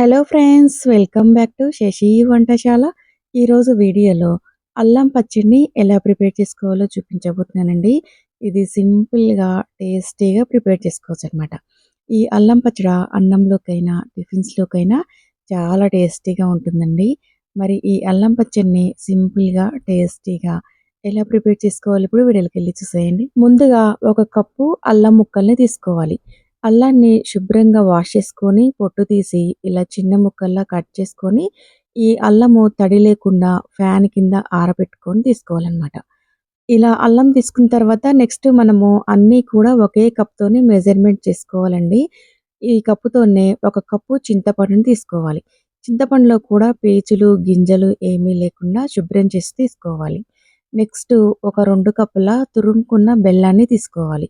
Hello friends welcome back to Shashi Vantashala. ఈరోజు వీడియోలో అల్లం పచ్చడిని ఎలా ప్రిపేర్ చేసుకోవాలో చూపించబోతున్నానండి. ఇది సింపుల్గా టేస్టీగా ప్రిపేర్ చేసుకోవచ్చు అనమాట ఈ అల్లం పచ్చడి అన్నంలోకైనా టిఫిన్స్లోకైనా చాలా టేస్టీగా ఉంటుందండి. మరి ఈ అల్లం పచ్చడిని సింపుల్గా టేస్టీగా ఎలా ప్రిపేర్ చేసుకోవాలి? ఇప్పుడు వీడియోకి వెళ్ళి చూసేయండి. ముందుగా ఒక కప్పు అల్లం ముక్కల్ని తీసుకోవాలి. అల్లాన్ని శుభ్రంగా వాష్ చేసుకొని పొట్టు తీసి ఇలా చిన్న ముక్కల్లా కట్ చేసుకొని ఈ అల్లము తడి లేకుండా ఫ్యాన్ కింద ఆరబెట్టుకొని తీసుకోవాలన్నమాట. ఇలా అల్లం తీసుకున్న తర్వాత నెక్స్ట్ మనము అన్నీ కూడా ఒకే కప్తోనే మెజర్మెంట్ చేసుకోవాలండి. ఈ కప్పుతోనే ఒక కప్పు చింతపండుని తీసుకోవాలి. చింతపండులో కూడా పేచులు గింజలు ఏమీ లేకుండా శుభ్రం చేసి తీసుకోవాలి. నెక్స్ట్ ఒక రెండు కప్పుల తురుముకున్న బెల్లాన్ని తీసుకోవాలి.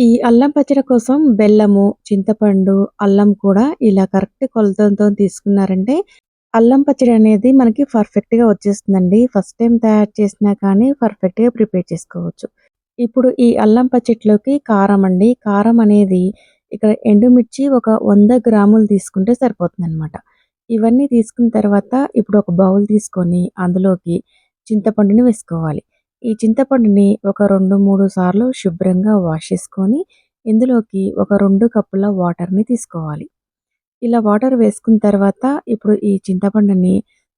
ఈ అల్లం పచ్చడి కోసం బెల్లము చింతపండు అల్లం కూడా ఇలా కరెక్ట్ కొలతలతో తీసుకున్నారంటే అల్లం పచ్చడి అనేది మనకి పర్ఫెక్ట్గా వచ్చేస్తుందండి. ఫస్ట్ టైం తయారు చేసినా కానీ పర్ఫెక్ట్గా ప్రిపేర్ చేసుకోవచ్చు. ఇప్పుడు ఈ అల్లం పచ్చడిలోకి కారం అండి. కారం అనేది ఇక్కడ ఎండుమిర్చి ఒక వంద గ్రాములు తీసుకుంటే సరిపోతుంది అనమాట ఇవన్నీ తీసుకున్న తర్వాత ఇప్పుడు ఒక బౌల్ తీసుకొని అందులోకి చింతపండుని వేసుకోవాలి. ఈ చింతపండుని ఒక రెండు మూడు సార్లు శుభ్రంగా వాష్ చేసుకొని ఇందులోకి ఒక రెండు కప్పుల వాటర్ని తీసుకోవాలి. ఇలా వాటర్ వేసుకున్న తర్వాత ఇప్పుడు ఈ చింతపండుని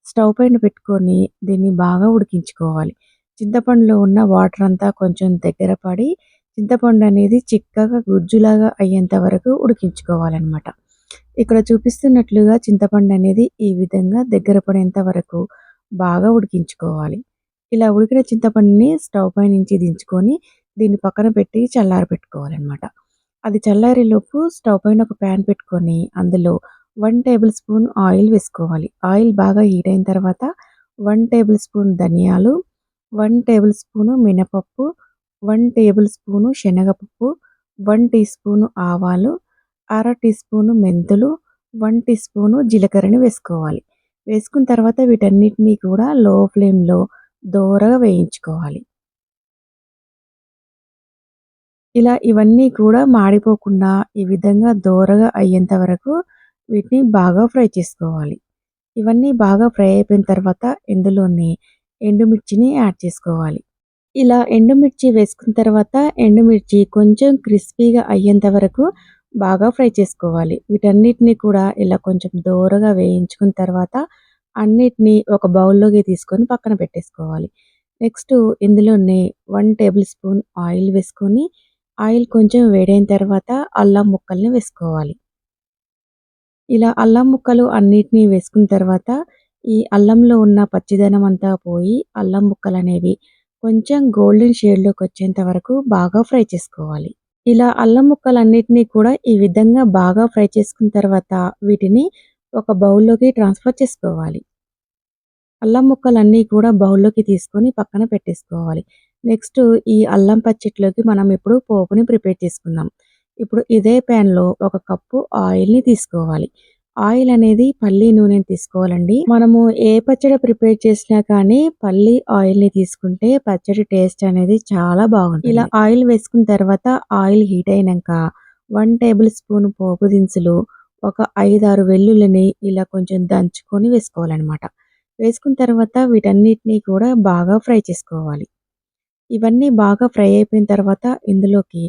స్టవ్ పైన పెట్టుకొని దీన్ని బాగా ఉడికించుకోవాలి. చింతపండులో ఉన్న వాటర్ అంతా కొంచెం దగ్గర పడి చింతపండు అనేది చిక్కగా గుజ్జులాగా అయ్యేంత వరకు ఉడికించుకోవాలన్నమాట. ఇక్కడ చూపిస్తున్నట్లుగా చింతపండు అనేది ఈ విధంగా దగ్గర పడేంత వరకు బాగా ఉడికించుకోవాలి. ఇలా ఉడికిన చింతపండుని స్టవ్ పై నుంచి దించుకొని దీన్ని పక్కన పెట్టి చల్లారి పెట్టుకోవాలన్నమాట. అది చల్లారేలోపు స్టవ్ పైన ఒక ప్యాన్ పెట్టుకొని అందులో వన్ టేబుల్ స్పూన్ ఆయిల్ వేసుకోవాలి. ఆయిల్ బాగా హీట్ అయిన తర్వాత వన్ టేబుల్ స్పూన్ ధనియాలు వన్ టేబుల్ స్పూను మినపప్పు వన్ టేబుల్ స్పూను శనగపప్పు వన్ టీ స్పూను ఆవాలు అర టీ స్పూను మెంతులు వన్ టీ స్పూను జీలకర్రని వేసుకోవాలి. వేసుకున్న తర్వాత వీటన్నిటినీ కూడా లో ఫ్లేమ్లో దోరగా వేయించుకోవాలి. ఇలా ఇవన్నీ కూడా మాడిపోకుండా ఈ విధంగా దోరగా అయ్యేంత వరకు వీటిని బాగా ఫ్రై చేసుకోవాలి. ఇవన్నీ బాగా ఫ్రై అయిపోయిన తర్వాత ఇందులోని ఎండుమిర్చిని యాడ్ చేసుకోవాలి. ఇలా ఎండుమిర్చి వేసుకున్న తర్వాత ఎండుమిర్చి కొంచెం క్రిస్పీగా అయ్యేంత వరకు బాగా ఫ్రై చేసుకోవాలి. వీటన్నిటిని కూడా ఇలా కొంచెం దోరగా వేయించుకున్న తర్వాత అన్నిటినీ ఒక బౌల్లోకి తీసుకొని పక్కన పెట్టేసుకోవాలి. నెక్స్ట్ ఇందులోనే వన్ టేబుల్ స్పూన్ ఆయిల్ వేసుకొని ఆయిల్ కొంచెం వేడైన తర్వాత అల్లం ముక్కల్ని వేసుకోవాలి. ఇలా అల్లం ముక్కలు అన్నిటినీ వేసుకున్న తర్వాత ఈ అల్లంలో ఉన్న పచ్చిదనం అంతా పోయి అల్లం ముక్కలు అనేవి కొంచెం గోల్డెన్ షేడ్లోకి వచ్చేంత వరకు బాగా ఫ్రై చేసుకోవాలి. ఇలా అల్లం ముక్కలన్నిటినీ కూడా ఈ విధంగా బాగా ఫ్రై చేసుకున్న తర్వాత వీటిని ఒక బౌల్లోకి ట్రాన్స్ఫర్ చేసుకోవాలి. అల్లం ముక్కలన్నీ కూడా బౌల్లోకి తీసుకొని పక్కన పెట్టేసుకోవాలి. నెక్స్ట్ ఈ అల్లం పచ్చట్లోకి మనం ఇప్పుడు పోపుని ప్రిపేర్ చేసుకుందాం. ఇప్పుడు ఇదే ప్యాన్లో ఒక కప్పు ఆయిల్ని తీసుకోవాలి. ఆయిల్ అనేది పల్లి నూనెని తీసుకోవాలండి. మనము ఏ పచ్చడి ప్రిపేర్ చేసినా కానీ పల్లి ఆయిల్ని తీసుకుంటే పచ్చడి టేస్ట్ అనేది చాలా బాగుంటుంది. ఇలా ఆయిల్ వేసుకున్న తర్వాత ఆయిల్ హీట్ అయినాక వన్ టేబుల్ స్పూన్ పోపు దినుసులు ఒక ఐదారు వెల్లుల్లిని ఇలా కొంచెం దంచుకొని వేసుకోవాలన్నమాట. వేసుకున్న తర్వాత వీటన్నిటిని కూడా బాగా ఫ్రై చేసుకోవాలి. ఇవన్నీ బాగా ఫ్రై అయిపోయిన తర్వాత ఇందులోకి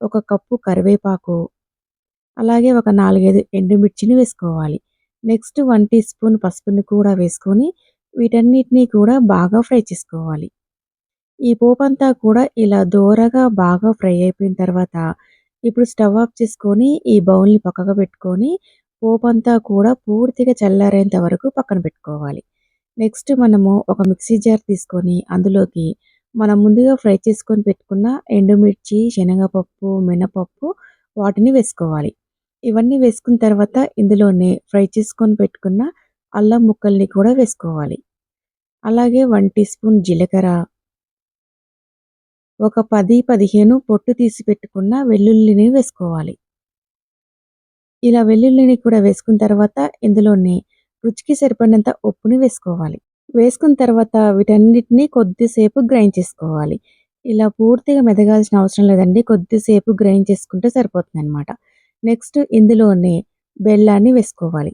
ఒక కప్పు కరివేపాకు అలాగే ఒక నాలుగైదు ఎండుమిర్చిని వేసుకోవాలి. నెక్స్ట్ వన్ టీ స్పూన్ పసుపుని కూడా వేసుకొని వీటన్నిటినీ కూడా బాగా ఫ్రై చేసుకోవాలి. ఈ పోపు అంతా కూడా ఇలా దోరగా బాగా ఫ్రై అయిపోయిన తర్వాత ఇప్పుడు స్టవ్ ఆఫ్ చేసుకొని ఈ బౌల్ని పక్కకు పెట్టుకొని పోపంతా అంతా కూడా పూర్తిగా చల్లారేంత వరకు పక్కన పెట్టుకోవాలి. నెక్స్ట్ మనము ఒక మిక్సీ జార్ తీసుకొని అందులోకి మనం ముందుగా ఫ్రై చేసుకొని పెట్టుకున్న ఎండుమిర్చి శనగపప్పు మినపప్పు వాటిని వేసుకోవాలి. ఇవన్నీ వేసుకున్న తర్వాత ఇందులోనే ఫ్రై చేసుకొని పెట్టుకున్న అల్లం ముక్కల్ని కూడా వేసుకోవాలి. అలాగే వన్ టీ స్పూన్ జీలకర్ర ఒక పది పదిహేను పొట్టు తీసి పెట్టుకున్న వెల్లుల్లిని వేసుకోవాలి. ఇలా వెల్లుల్లిని కూడా వేసుకున్న తర్వాత ఇందులోనే రుచికి సరిపడినంత ఉప్పుని వేసుకోవాలి. వేసుకున్న తర్వాత వీటన్నిటిని కొద్దిసేపు గ్రైండ్ చేసుకోవాలి. ఇలా పూర్తిగా మెదగాల్సిన అవసరం లేదండి. కొద్దిసేపు గ్రైండ్ చేసుకుంటే సరిపోతుంది అనమాట నెక్స్ట్ ఇందులోనే బెల్లాన్ని వేసుకోవాలి.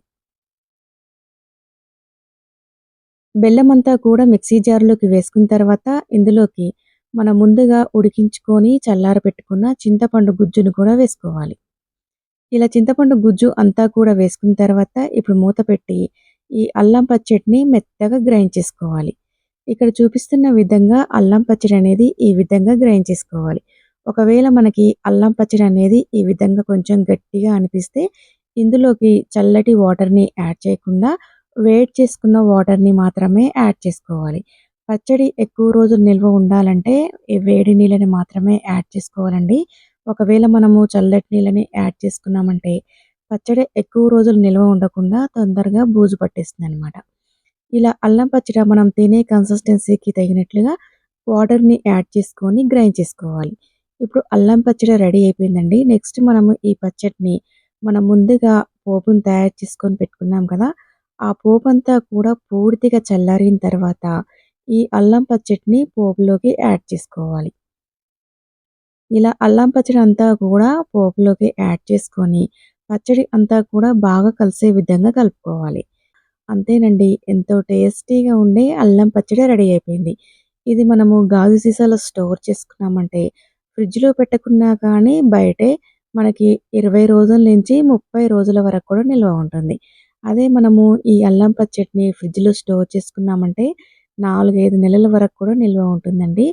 బెల్లం అంతా కూడా మిక్సీ జార్‌లోకి వేసుకున్న తర్వాత ఇందులోకి మనం ముందుగా ఉడికించుకొని చల్లార పెట్టుకున్న చింతపండు గుజ్జును కూడా వేసుకోవాలి. ఇలా చింతపండు గుజ్జు అంతా కూడా వేసుకున్న తర్వాత ఇప్పుడు మూత పెట్టి ఈ అల్లం పచ్చడిని మెత్తగా గ్రైండ్ చేసుకోవాలి. ఇక్కడ చూపిస్తున్న విధంగా అల్లం పచ్చడి అనేది ఈ విధంగా గ్రైండ్ చేసుకోవాలి. ఒకవేళ మనకి అల్లం పచ్చడి అనేది ఈ విధంగా కొంచెం గట్టిగా అనిపిస్తే ఇందులోకి చల్లటి వాటర్‌ని యాడ్ చేయకుండా వేడి చేసుకున్న వాటర్‌ని మాత్రమే యాడ్ చేసుకోవాలి. పచ్చడి ఎక్కువ రోజులు నిల్వ ఉండాలంటే వేడి నీళ్ళని మాత్రమే యాడ్ చేసుకోవాలండి. ఒకవేళ మనము చల్లటి నీళ్ళని యాడ్ చేసుకున్నామంటే పచ్చడి ఎక్కువ రోజులు నిల్వ ఉండకుండా తొందరగా బూజు పట్టేస్తుంది అనమాట ఇలా అల్లం పచ్చడి మనం తినే కన్సిస్టెన్సీకి తగినట్లుగా వాటర్‌ని యాడ్ చేసుకొని గ్రైండ్ చేసుకోవాలి. ఇప్పుడు అల్లం పచ్చడి రెడీ అయిపోయిందండి. నెక్స్ట్ మనము ఈ పచ్చడిని మనం ముందుగా పోపుని తయారు చేసుకొని పెట్టుకున్నాం కదా! ఆ పోపు అంతా కూడా పూర్తిగా చల్లారిన తర్వాత ఈ అల్లం పచ్చడిని పోపులోకి యాడ్ చేసుకోవాలి. ఇలా అల్లం పచ్చడి అంతా కూడా పోపులోకి యాడ్ చేసుకొని పచ్చడి అంతా కూడా బాగా కలిసే విధంగా కలుపుకోవాలి. అంతేనండి ఎంతో టేస్టీగా ఉండే అల్లం పచ్చడి రెడీ అయిపోయింది. ఇది మనము గాజు సీసాలో స్టోర్ చేసుకున్నామంటే ఫ్రిడ్జ్‌లో పెట్టకున్నా కానీ బయటే మనకి 20 రోజుల నుంచి 30 రోజుల వరకు కూడా నిల్వ ఉంటుంది. అదే మనము ఈ అల్లం పచ్చడిని ఫ్రిడ్జ్‌లో స్టోర్ చేసుకున్నామంటే 4, 5 నెలల వరకు కూడా నిల్వ ఉంటుందండి.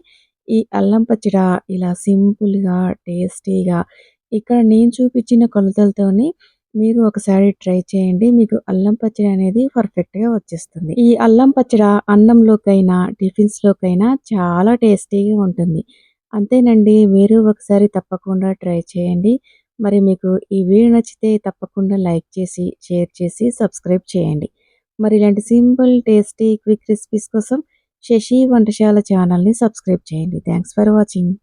ఈ అల్లం పచ్చడ ఇలా సింపుల్‌గా, టేస్టీగా ఇక్కడ నేను చూపించిన కొలతలతోని మీరు ఒకసారి ట్రై చేయండి. మీకు అల్లం పచ్చడి అనేది పర్ఫెక్ట్‌గా వచ్చేస్తుంది. ఈ అల్లం పచ్చడ అన్నంలోకైనా, టిఫిన్స్‌లోకైనా చాలా టేస్టీగా ఉంటుంది. అంతేనండి. మీరు ఒకసారి తప్పకుండా ట్రై చేయండి. మరి మీకు ఈ వీడియో నచ్చితే తప్పకుండా లైక్ చేసి, షేర్ చేసి, సబ్స్క్రైబ్ చేయండి. మరి ఇలాంటి సింపుల్, టేస్టీ, క్విక్ రెసిపీస్ కోసం శశి వంటశాల ఛానల్‌ని సబ్స్క్రైబ్ చేయండి. Thanks for watching.